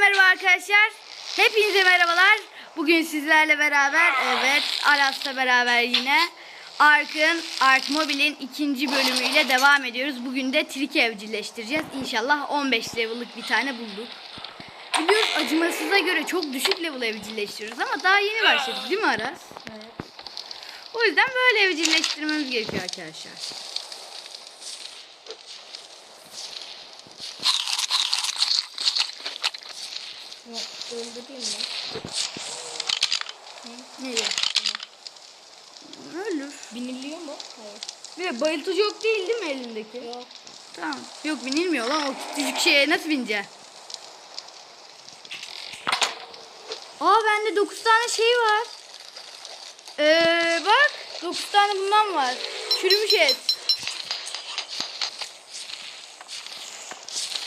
merhaba arkadaşlar. Hepinize merhabalar. Bugün sizlerle beraber evet Aras'la beraber yine Ark'ın Ark Mobile'in ikinci bölümüyle devam ediyoruz. Bugün de trik evcilleştireceğiz. İnşallah 15 level'lık bir tane bulduk. Biliyoruz acımasıza göre çok düşük level evcilleştiriyoruz ama daha yeni başladık değil mi Aras? Evet. O yüzden böyle evcilleştirmemiz gerekiyor arkadaşlar. Ne, öldüreyim mi? Nereye? Ölür. Biniliyor mu? Hayır. Bir de bayıltıcı yok değil değil mi elindeki? Yok. Tamam. Yok binilmiyor lan o küçücük şeye nasıl bineceksin? Aa bende 9 tane şey var. Ee, bak 9 tane bundan var. Çürümüş et.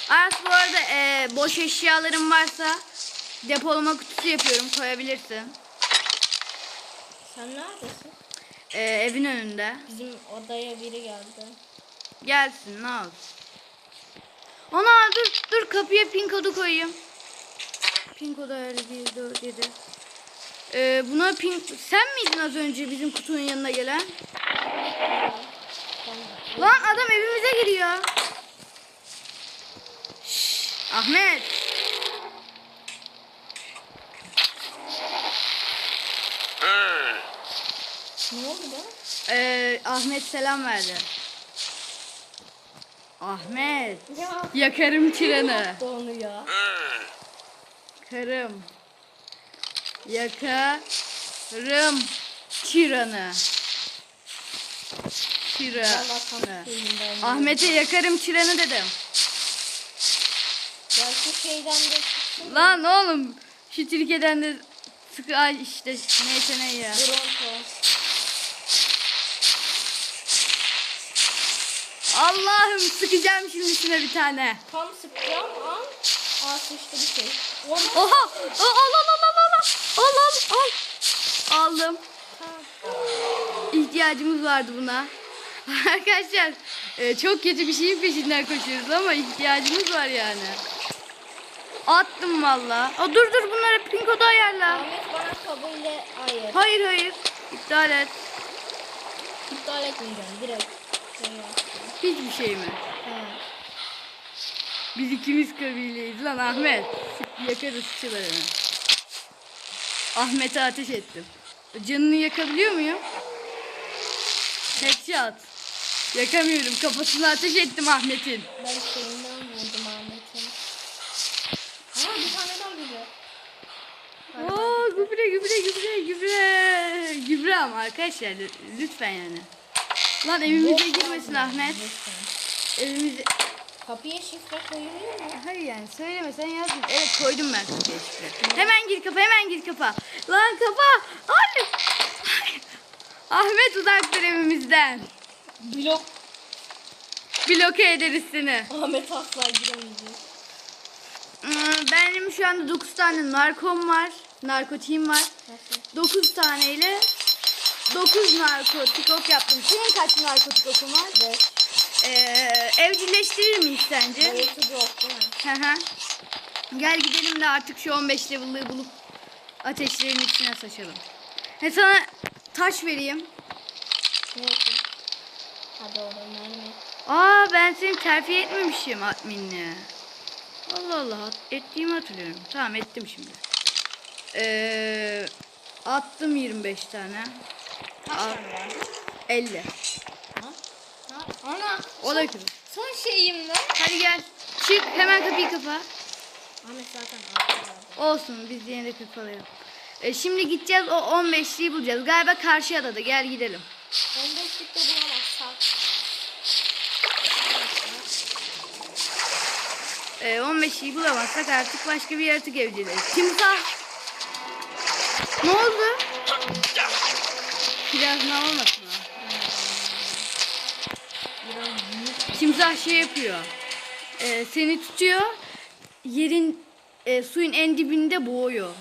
Aras bu arada ee, boş eşyaların varsa depolama kutusu yapıyorum koyabilirsin. Sen neredesin? Ee, evin önünde. Bizim odaya biri geldi. Gelsin ne olsun. Ana dur dur kapıya pin kodu koyayım. Pin kodu ayarı 1 4 7. Ee, buna pin sen miydin az önce bizim kutunun yanına gelen? Lan adam evimize giriyor. Şşş, Ahmet. Ne oldu? Ee, Ahmet selam verdi. Ahmet. Ya. Yakarım treni. Onu ya. Karım. Yakarım. Tiranı. şeyinden. Ahmet'e yakarım tiranı dedim. Ya şu şeyden de. Lan oğlum şu Türkiye'den de sıkı ay işte neyse ne ya. Bronto. Allah'ım sıkacağım şimdi üstüne bir tane. Tam sıkacağım ama aa sıçtı bir şey. Oha! Al al al al al al al al. Aldım. İhtiyacımız vardı buna. Arkadaşlar e, çok kötü bir şeyin peşinden koşuyoruz ama ihtiyacımız var yani. Attım valla. Dur dur bunları pinkoda ayarla. Ahmet bana kabulle ayır. Hayır hayır. İptal et. İptal etmeyeceğim direkt. Şey Hiçbir şey mi? Biz ikimiz kabileyiz lan Ahmet. Yakarız çılarını. Ahmet'e ateş ettim. Canını yakabiliyor muyum? Headshot. Yakamıyorum. Kafasına ateş ettim Ahmet'in. Ben şeyinden vurdum Ahmet'in. Aa bir tane daha güzel. Oo, gübre gübre gübre gübre. Gübre ama arkadaşlar lü- lütfen yani. Lan evimize girmesin Ahmet. Evimize... Kapıya şifre koyuluyor mu? Hayır yani söylemesen yazdım. Evet koydum ben kapıya şifre. Hemen gir kapa hemen gir kapa. Lan kapa. Hayır. Ahmet uzak dur evimizden. Blok. Bloke ederiz seni. Ahmet asla giremeyecek. Hmm, Benim şu anda 9 tane narkom var. Narkotiğim var. Nasıl? 9 taneyle 9 narkotik ok yaptım. Senin kaç narkotik okun var? Beş. Ee, evcilleştirir miyiz sence? Boyutu yok değil mi? Hı hı. Gel gidelim de artık şu 15 level'lığı bulup ateşlerin içine saçalım. He sana taş vereyim. Ne? Hadi mermi. Aa ben seni terfi etmemişim adminle. Allah Allah ettiğimi hatırlıyorum. Tamam ettim şimdi. Ee, attım 25 tane. Kaç var? 50. Ha? Ha? Ana. O da kırık. Son şeyim lan. Hadi gel. Çık hemen kapıyı kapa. Ahmet zaten. Olsun biz yine de kapalayalım. Ee, şimdi gideceğiz o 15'liği bulacağız. Galiba karşı adada gel gidelim. 15'likte bulamazsak. Ee, 15'liği bulamazsak artık başka bir yaratık evcilleştiririz. Timsah. Ne oldu? Biraz ne olmasın o? Timsah şey yapıyor. Ee, seni tutuyor. Yerin e, suyun en dibinde boğuyor.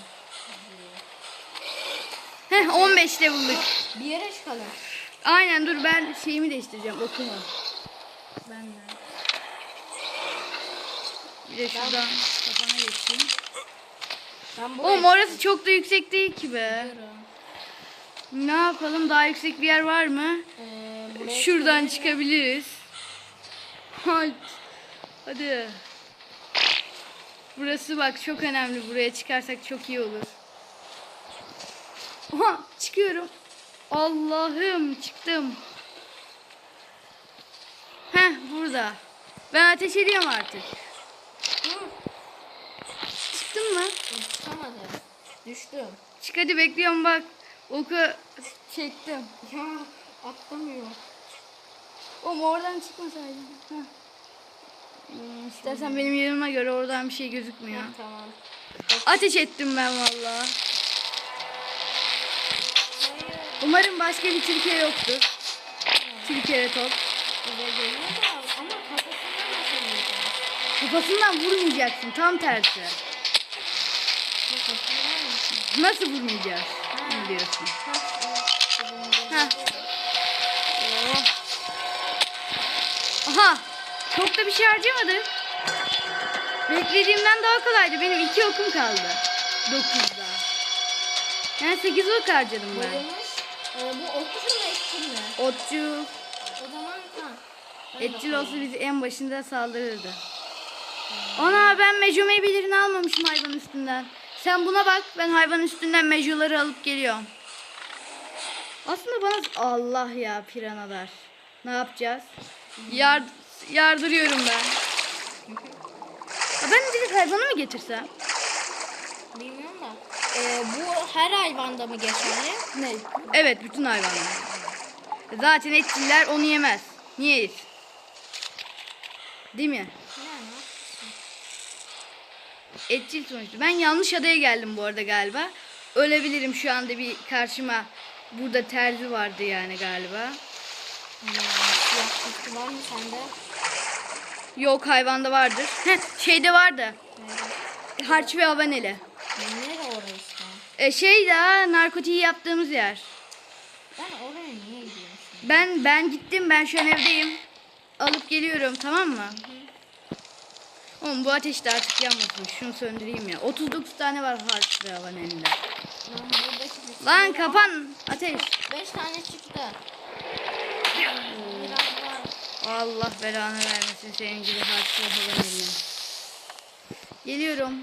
Heh 15 level'lık. Bir yere çıkalım. Aynen dur ben şeyimi değiştireceğim okumu. Ben de. Bir de şuradan kafana geçeyim. Ben Oğlum orası çok da yüksek değil ki be. çıkıyorum. Ne yapalım? Daha yüksek bir yer var mı? Ee, Şuradan çıkabiliriz. Hadi. Hadi. Burası bak çok önemli. Buraya çıkarsak çok iyi olur. Oha çıkıyorum. Allah'ım çıktım. Heh burada. Ben ateş ediyorum artık. Hı, Çıktın mı? Çıkamadım. Düştüm. Çık hadi bekliyorum bak. Oku çektim. Ya atlamıyor. Oğlum oradan çıkmasaydın. Heh. Hmm, İstersen benim yerime göre oradan bir şey gözükmüyor. Ha, tamam. Ateş ettim ben valla. Umarım başka bir Türkiye yoktur. Türkiye top. Ama kafasından vurmayacaksın tam tersi. Nasıl vurmayacağız? Ne diyorsun? Ha. Ha. Oh. Aha. Çok da bir şey harcamadık. Beklediğimden daha kolaydı. Benim iki okum kaldı. Dokuzda. Yani sekiz ok harcadım ben. Ee, bu okçu mu etkin mi? Otçu, O zaman. Ben etçil olsa bizi en başında saldırırdı. Ana ben meco meyvelerini almamışım hayvan üstünden. Sen buna bak. Ben hayvan üstünden mejoları alıp geliyorum. Aslında bana Allah ya piranalar. Ne yapacağız? Yard yardırıyorum ben. Ya ben direkt hayvanı mı getirsem? Bilmiyorum da. Ee, bu her hayvanda mı geçerli? Ne? Evet bütün hayvanlar. Zaten etçiller onu yemez. Niye yesin? Değil mi? Etçil sonuçta. Ben yanlış adaya geldim bu arada galiba. Ölebilirim şu anda bir karşıma. Burada terzi vardı yani galiba. Hmm, var mı sende? Yok hayvanda vardır. Heh, şeyde vardı. Nerede? Harç ve havaneli. Nerede orası? E, şey ya narkotiği yaptığımız yer. Ben oraya niye gidiyorum? Ben ben gittim ben şu an evdeyim. Alıp geliyorum tamam mı? Oğlum bu ateş de artık yanmasın. Şunu söndüreyim ya. 39 tane var harç ve havanelinde. Lan Lan kapan ateş. Beş tane çıktı. Allah belanı vermesin senin gibi harç ve havanelini. Geliyorum.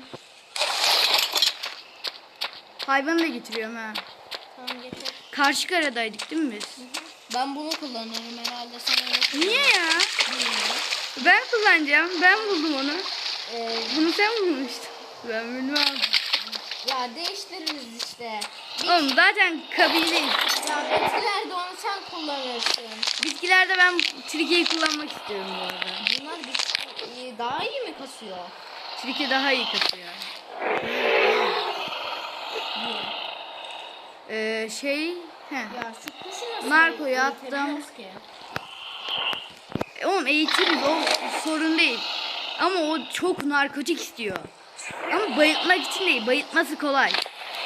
Hayvanı da getiriyorum ha. Tamam getir. Karşı karadaydık değil mi biz? Ben bunu kullanıyorum herhalde. Sen Niye ya? Bilmiyorum. Ben kullanacağım. Ben buldum onu. Ee, Bunu sen bulmuştun. Ben bilmem. ya değiştiririz işte. Oğlum zaten kabileyiz. ya bitkilerde onu sen kullanırsın. Bitkilerde ben Triky'yi kullanmak istiyorum bu arada. Bunlar bitki, e, daha iyi mi kasıyor? Triky daha iyi kasıyor. Ee, şey... Heh. Ya şu kuşu nasıl Narko'yu attım. ki? E, Oğlum eğitiriz o sorun değil. Ama o çok narkotik istiyor. Ama bayıltmak için değil. Bayıltması kolay.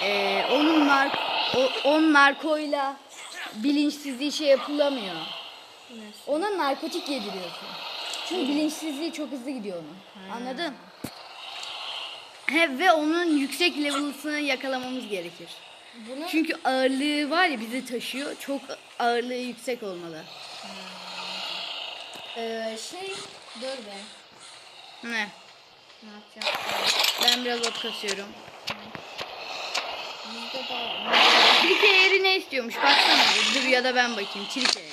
Ee, onun nar o, on narkoyla bilinçsizliği şey yapılamıyor. Nasıl? Ona narkotik yediriyorsun. Çünkü bilinçsizliği çok hızlı gidiyor onun. Anladın? He, ve onun yüksek level'ını yakalamamız gerekir. Bunu Çünkü ağırlığı var ya bizi taşıyor. Çok ağırlığı yüksek olmalı. E, şey dur be. Ne? Ne yapacağız? Ben biraz ot kasıyorum. Bizde Trike yeri ne istiyormuş? Baksana. Dur ya da ben bakayım. Trike yeri.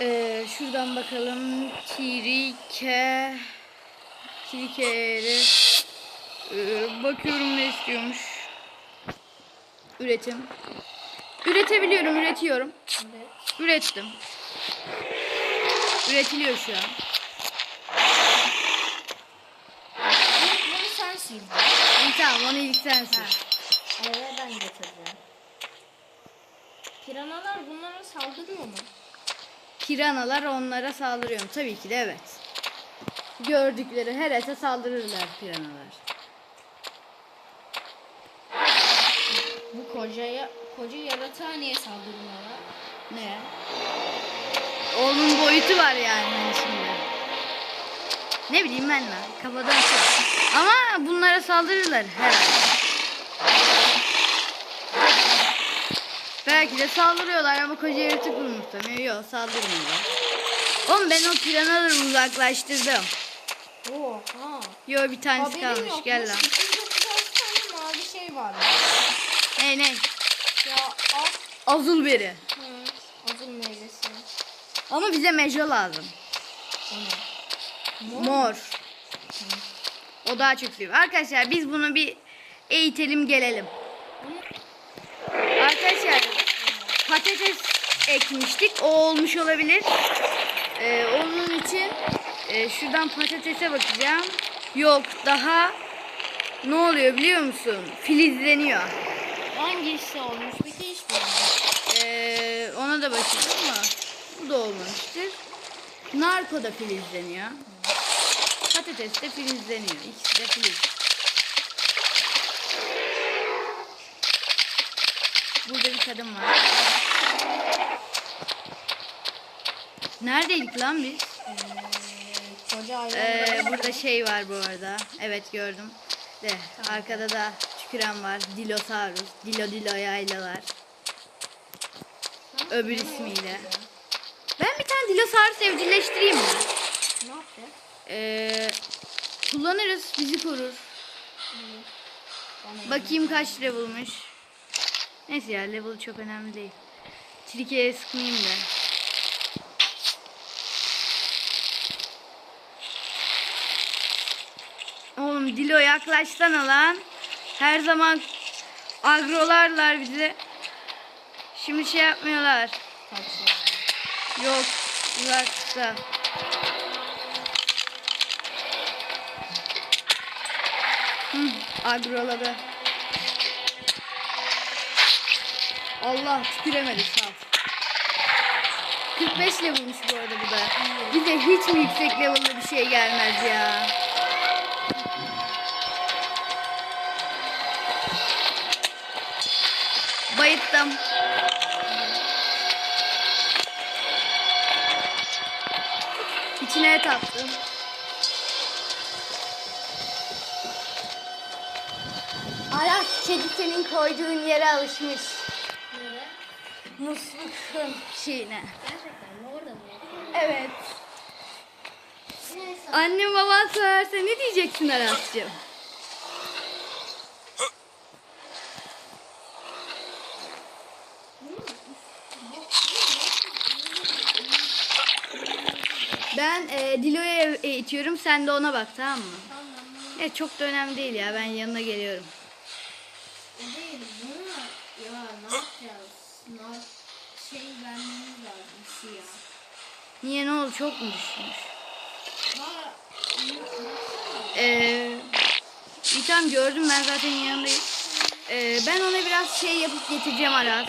Ee, şuradan bakalım. Trike. Trike yeri. Ee, bakıyorum ne istiyormuş. Üretim. Üretebiliyorum, üretiyorum. Evet. Ürettim. Üretiliyor şu an. Bunu sen sildin. İyi tamam onu ilk sensin. Eve ben getirdim. Piranalar bunlara saldırıyor mu? Piranalar onlara saldırıyor mu? Tabii ki de evet. Gördükleri her ete saldırırlar piranalar. Bu kocaya, koca yaratığa niye saldırıyorlar? Ne? Onun boyutu var yani şimdi. Ne bileyim ben lan. Kafadan şey. Ama bunlara saldırırlar herhalde. Belki de saldırıyorlar ama koca yaratık muhtemelen. Yok saldırmıyorlar. Oğlum ben o piranaları uzaklaştırdım. Oha. Yo bir tanesi Haberim kalmış yokmuş. gel lan. 236 tane mavi şey var. Ne ne? Ya al. Azul beri. Ama bize mejo lazım. Mor. Mor. O daha çok seviyor. Arkadaşlar biz bunu bir eğitelim gelelim. Arkadaşlar patates ekmiştik. O olmuş olabilir. Ee, onun için e, şuradan patatese bakacağım. Yok daha ne oluyor biliyor musun? Filizleniyor. Hangisi olmuş? De hiç bilmiyorum. Ee, ona da bakacağım ama bu da olmamıştır. Narko da filizleniyor. Patates de filizleniyor. İkisi de filiz. Burada bir kadın var. Neredeydik lan biz? Ee, koca. Ee, burada şey var bu arada. Evet gördüm. De arkada da tüküren var. Dilosaurus. Dilo dilo yaylalar. Öbür ismiyle. Dilosaurus evcilleştireyim mi? Ne yaptı? Ee, kullanırız. Bizi korur. Bakayım kaç level'mış. Neyse ya level çok önemli değil. Trike'ye sıkmayayım da. Oğlum Dilo yaklaşsana lan. Her zaman agrolarlar bizi. Şimdi şey yapmıyorlar. Yok uzakta. Hı, agroladı. Allah tüküremedi saf. 45 level'mış bu arada bu da. Bize hiç mi yüksek level'da bir şey gelmez ya? Aras kedi senin koyduğun yere alışmış. Nerede? Muslukun şeyine. Gerçekten mi? Orada mı? Evet. Neyse. Annem baban sorarsa ne diyeceksin Aras'cığım? Ben e, Dilo'ya eğitiyorum. Sen de ona bak tamam mı? Tamam. Evet çok da önemli değil ya. Ben yanına geliyorum. O değil. Bunu ya ne yapacağız? Ne şey vermemiz lazım siyah. Niye ne oldu? Çok mu düşmüş? Ee, tamam gördüm ben zaten yanındayım. Ee, ben ona biraz şey yapıp getireceğim Aras.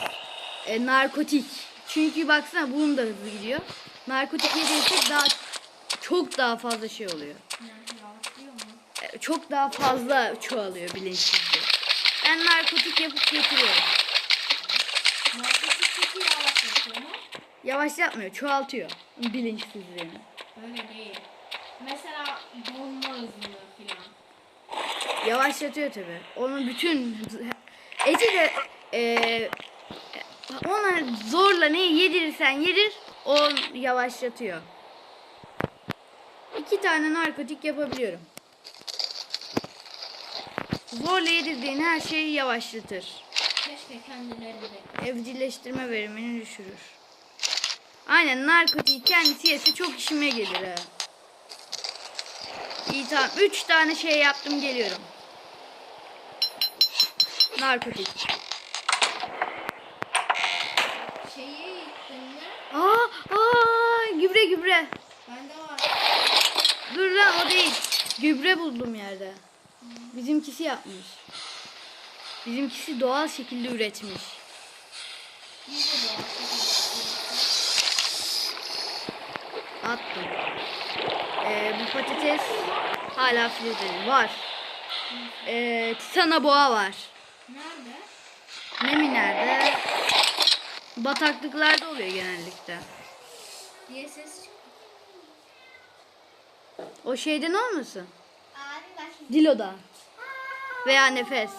Ee, narkotik. Çünkü baksana bunun da hızlı gidiyor. Narkotik yedirsek daha çok daha fazla şey oluyor. Ee, çok daha fazla çoğalıyor bilinçsizliği. Ben narkotik yapıp getiriyorum. Narkotik çok iyi yavaşlatıyor mu? Yavaşlatmıyor, çoğaltıyor bilinçsizliğini. Öyle değil. Mesela dolma hızını filan. Yavaşlatıyor tabi. Onun bütün Ece de e, ona zorla ne yedirirsen yedir o yavaşlatıyor. İki tane narkotik yapabiliyorum. Zorla yedirdiğin her şeyi yavaşlatır. Keşke kendileri de. Evcilleştirme verimini düşürür. Aynen narkotiği kendisi yese çok işime gelir ha. İyi tamam. Üç tane şey yaptım geliyorum. Narkotik. Şeyi gittin mi? Aa, aa, gübre gübre. Bende var. Dur lan o değil. Gübre buldum yerde. Bizimkisi yapmış. Bizimkisi doğal şekilde üretmiş. De var. Attım. Ee, bu patates hala filizleri var. Ee, Titana boğa var. Nerede? Ne mi nerede? Bataklıklarda oluyor genellikle. diye ses. O şeyden olmasın? Dilo'da. veya nefes.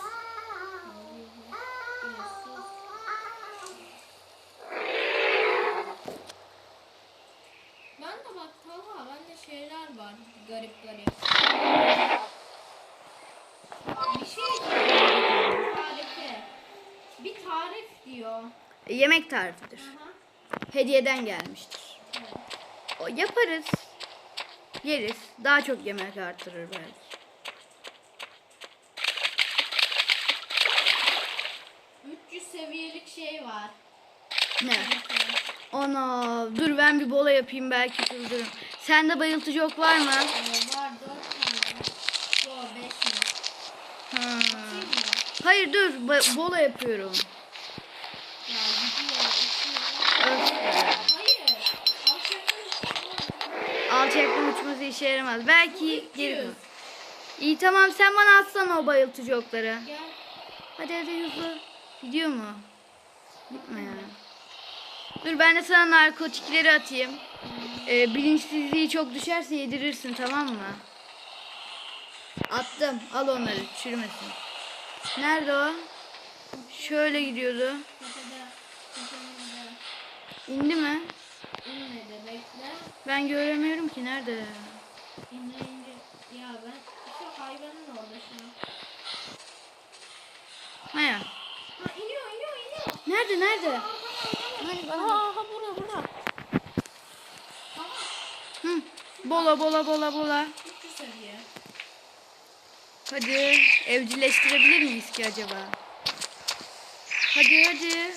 Tarifidir. Hediyeden gelmiştir. O yaparız. Yeriz. Daha çok yemek arttırır belki. Üç 300 seviyelik şey var. Ne? Ana dur ben bir bola yapayım belki durdururum. Sende bayıltıcı ok var mı? Ee, var 4 tane. Yo 5 mi? Hayır dur bola yapıyorum. Ya gidiyor, uçuyor. Öf be. Hayır. Alçaktan Uçması işe yaramaz. Belki geri dön. İyi tamam sen bana atsana o bayıltıcı okları. Gel. Hadi hadi hızlı. Gidiyor mu? Gitme ya. Dur ben de sana narkotikleri atayım. Ee, bilinçsizliği çok düşerse yedirirsin tamam mı? Attım. Al onları çürümesin. Nerede o? Şöyle gidiyordu. İndi mi? İnmedi. Bekle. Ben göremiyorum ki nerede? İnce ince. Ya ben şu hayvanın orada şu an. Maya. Ha iniyor iniyor iniyor. Nerede nerede? Hani bana. Aha burada burada. Tamam. Hı. Bola bola bola bola. 300 seviye. Hadi evcilleştirebilir miyiz ki acaba? Hadi hadi.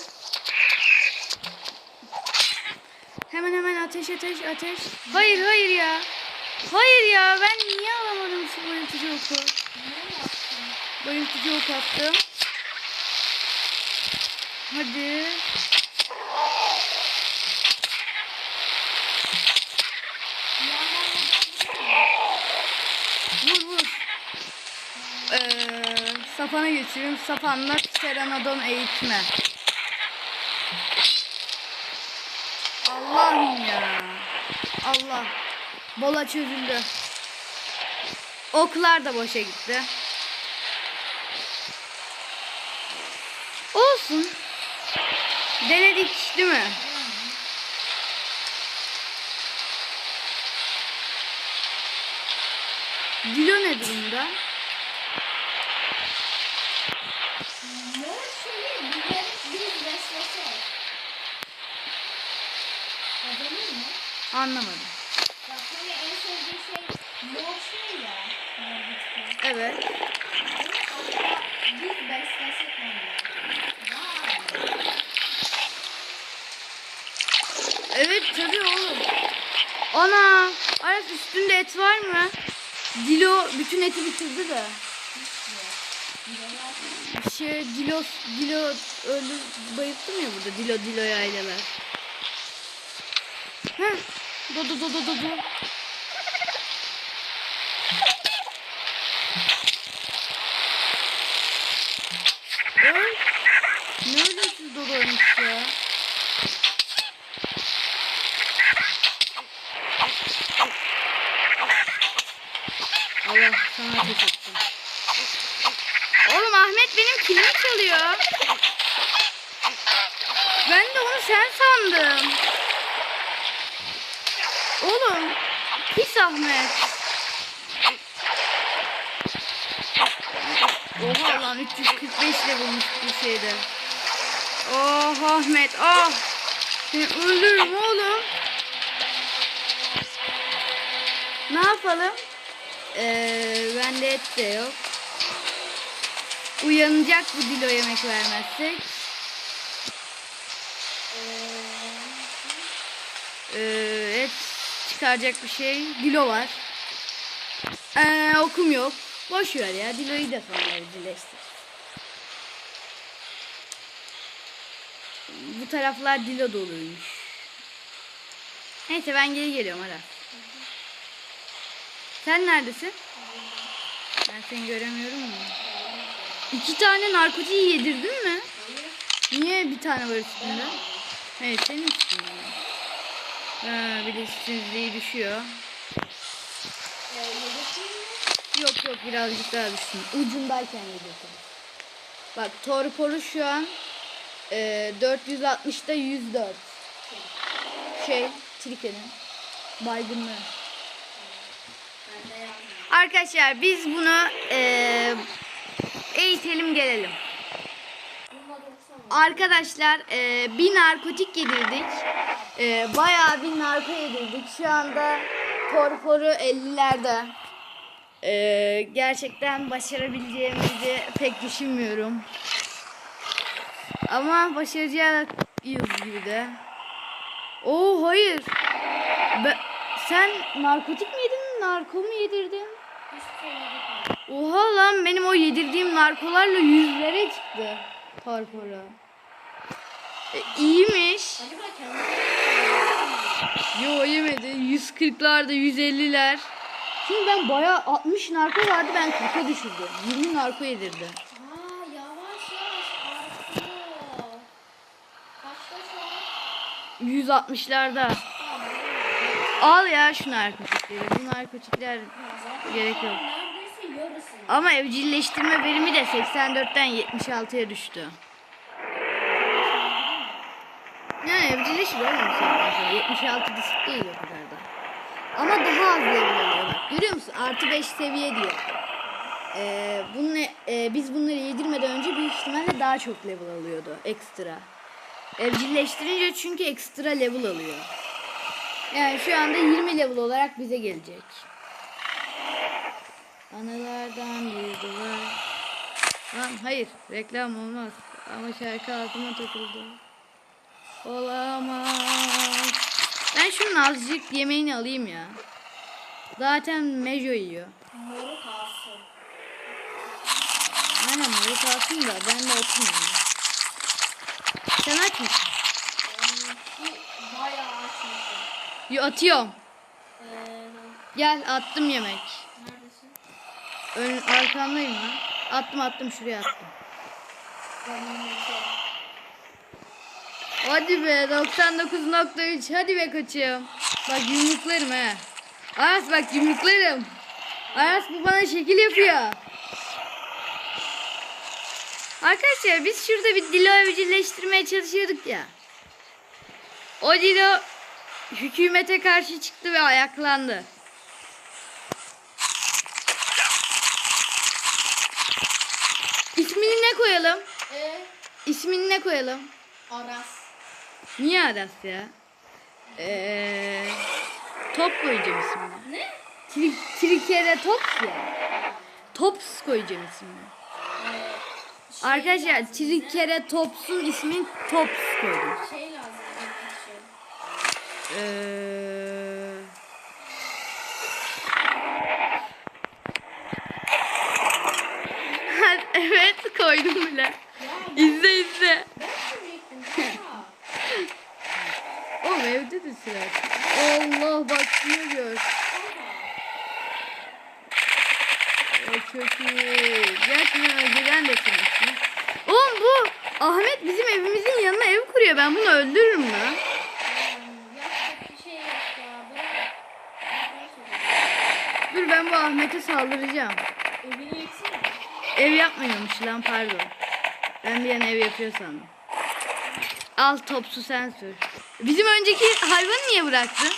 Hemen hemen ateş ateş ateş. Hayır hayır ya. Hayır ya ben niye alamadım şu bayıltıcı oku? Ne yaptın? Bayıltıcı ok attım. Hadi. Vur vur. Ee, Safan'a geçiyorum. Safan'la Pteranodon eğitme. Allah'ım ya. Allah. Bola çözüldü. Oklar da boşa gitti. Olsun. Denedik değil mi? Dilo ne durumda? Anlamadım. Bak hani en sevdiği şey mor şey ya. Mor bitki. Evet. Evet tabii oğlum. Ana! Aras üstünde et var mı? Dilo bütün eti bitirdi de. Şey Dilo Dilo öldü bayılttım ya burada Dilo Dilo yaylalar. Heh. Do do do do do do. Öl. Ne ölümsüz Dodo'ymuş ya. Allah sana ateş etsin. Oğlum Ahmet benim kilimi çalıyor. Ben de onu sen sandım. Oğlum pis Ahmet. Oha lan 345 ile bulmuş bu şeyde. Oh Ahmet ah. Seni öldürürüm oğlum. Ne yapalım? Ee, bende et de yok. Uyanacak bu dilo yemek vermezsek. Ee, et çıkaracak bir şey. Dilo var. Ee, okum yok. Boş ver ya. Dilo'yu da sonra evcilleştir. Bu taraflar Dilo doluymuş. Neyse ben geri geliyorum hala. Sen neredesin? Ben seni göremiyorum mu? İki tane narkotiği yedirdin mi? Niye bir tane var üstünde? Evet senin üstünde. Ha, bilinçsizliği düşüyor. Ee, yedekli mi? Yok yok birazcık daha düşsün. Ucundayken yedirdim. Bak torporu şu an e, 460'da 104. Şey Trike'nin baygınlığı. De. Arkadaşlar biz bunu e, eğitelim gelelim. Bunlar 90 Arkadaşlar e, bir narkotik yedirdik. E, bayağı bir narko yedirdik. Şu anda torporu 50'lerde. E, gerçekten başarabileceğimizi pek düşünmüyorum. Ama başaracağız gibi de. Oo hayır. Be- sen narkotik mi yedin, narko mu yedirdin? Hiçbir. Oha lan benim o yedirdiğim narkolarla yüzlere çıktı torporu. E, iyiymiş. Yo yemedi. 140'larda 150'ler. Şimdi ben bayağı 60 narko vardı ben 40'a düşürdüm. 20 narko yedirdi. Aa yavaş yavaş artıyor. Kaçta şu an? 160'larda. Tamam. Al ya şu narkotikleri. Bu narkotikler Gerek yok. Ama evcilleştirme verimi de 84'ten 76'ya düştü. Yani evcilleşir oğlum sonra. 76 düşük değil o kadar da. Ama daha az level bak. Görüyor musun? Artı 5 seviye diyor. Ee, bunun, e, biz bunları yedirmeden önce büyük ihtimalle daha çok level alıyordu. Ekstra. Evcilleştirince çünkü ekstra level alıyor. Yani şu anda 20 level olarak bize gelecek. Analardan bir duvar. Lan hayır reklam olmaz. Ama şarkı altıma takıldı. Olamaz. Ben şunun azıcık yemeğini alayım ya. Zaten Mejo yiyor. Moru kalsın. Aynen moru kalsın da ben de yani. Sen aç mısın? Benimki bayağı açmışım. Yo, atıyorum. Ee, Gel attım yemek. Ön, arkamdayım lan. Attım attım şuraya attım. Hadi be 99.3 hadi be koçum. Bak yumruklarım he. Aras bak yumruklarım. Aras bu bana şekil yapıyor. Arkadaşlar biz şurada bir dilo evcilleştirmeye çalışıyorduk ya. O dilo hükümete karşı çıktı ve ayaklandı. İsmini ne koyalım? Ee, İsmini ne koyalım? Aras. Niye Aras ya? Ee, top koyacağım ismini. Ne? Tri Trikere top ya. Tops koyacağım ismini. Şey Arkadaşlar. Trikere topsun ismini Tops koydum. Şey lazım. Ee, evet koydum bile. Ya İzle izle. Oğlum evde de silah. Allah bak şunu gör. O çok iyi. Gerçekten önceden de tanıştım. Oğlum bu Ahmet bizim evimizin yanına ev kuruyor. Ben bunu öldürürüm söyleyeyim. Dur ben bu Ahmet'e saldıracağım. Ev yapmıyormuş lan pardon. Ben bir an ev yapıyor sandım. Al topsu sen sür. Bizim önceki hayvanı niye bıraktın?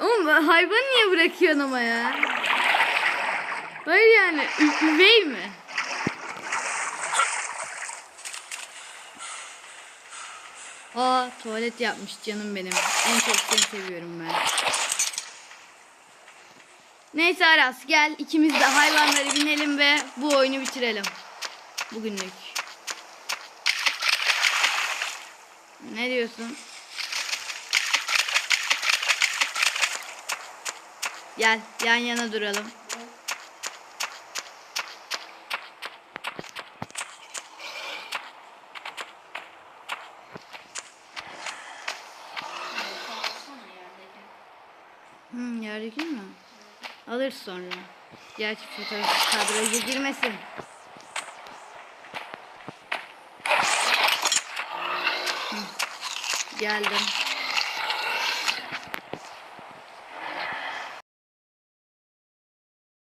Oğlum hayvanı niye bırakıyorsun ama ya? Hayır yani üvey mi? Aa tuvalet yapmış canım benim. En çok seni seviyorum ben. Neyse Aras gel ikimiz de hayvanları binelim ve bu oyunu bitirelim. Bugünlük. Ne diyorsun? Gel yan yana duralım. Kalsana yerdeki. Hmm, yerdeki mi? Alır sonra. Gerçi fotoğraf kadraja girmesin. Geldim.